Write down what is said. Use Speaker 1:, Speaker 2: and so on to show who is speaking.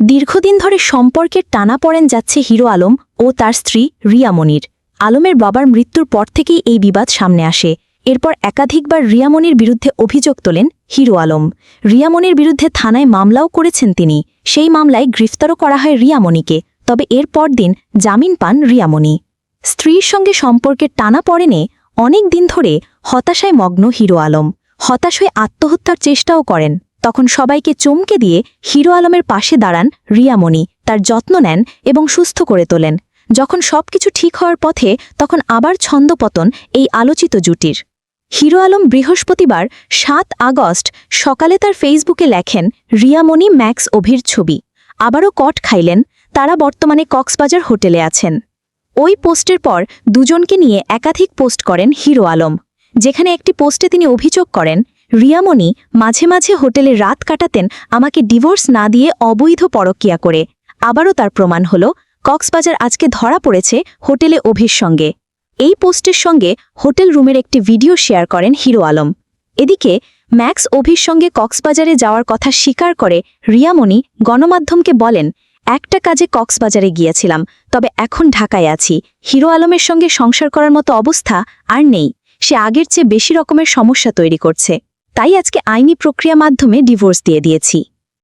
Speaker 1: দীর্ঘদিন ধরে সম্পর্কের টানা পড়েন যাচ্ছে হিরো আলম ও তার স্ত্রী রিয়ামনির আলমের বাবার মৃত্যুর পর থেকেই এই বিবাদ সামনে আসে। এরপর একাধিকবার রিয়ামনির বিরুদ্ধে অভিযোগ তোলেন হিরো আলম। রিয়ামনির বিরুদ্ধে থানায় মামলাও করেছেন তিনি। সেই মামলায় গ্রেফতারও করা হয় রিয়ামনিকে তবে এর পরদিন জামিন পান রিয়ামনি স্ত্রীর সঙ্গে সম্পর্কের টানা পড়েনে অনেক দিন ধরে হতাশায় মগ্ন হিরো আলম। হতাশ হয়ে আত্মহত্যার চেষ্টাও করেন। তখন সবাইকে চমকে দিয়ে হিরো আলমের পাশে দাঁড়ান রিয়ামণি। তার যত্ন নেন এবং সুস্থ করে তোলেন। যখন সবকিছু ঠিক হওয়ার পথে তখন আবার ছন্দপতন এই আলোচিত জুটির। হিরো আলম বৃহস্পতিবার সাত আগস্ট সকালে তার ফেসবুকে লেখেন, রিয়ামণি ম্যাক্স অভির ছবি। আবারও কট খাইলেন, তারা বর্তমানে কক্সবাজার হোটেলে আছেন। ওই পোস্টের পর দুজনকে নিয়ে একাধিক পোস্ট করেন হিরো আলম, যেখানে একটি পোস্টে তিনি অভিযোগ করেন রিয়ামণি মাঝে মাঝে হোটেলে রাত কাটাতেন আমাকে ডিভোর্স না দিয়ে অবৈধ পরকিয়া করে। আবারও তার প্রমাণ হল, কক্সবাজার আজকে ধরা পড়েছে হোটেলে অভির সঙ্গে। এই পোস্টের সঙ্গে হোটেল রুমের একটি ভিডিও শেয়ার করেন হিরো আলম। এদিকে ম্যাক্স অভির সঙ্গে কক্সবাজারে যাওয়ার কথা স্বীকার করে রিয়ামণি গণমাধ্যমকে বলেন, একটা কাজে কক্সবাজারে গিয়েছিলাম, তবে এখন ঢাকায় আছি। হিরো আলমের সঙ্গে সংসার করার মতো অবস্থা আর নেই। সে আগের চেয়ে বেশি রকমের সমস্যা তৈরি করছে। তাই আজকে আইনি প্রক্রিয়া মাধ্যমে ডিভোর্স দিয়ে দিয়েছি।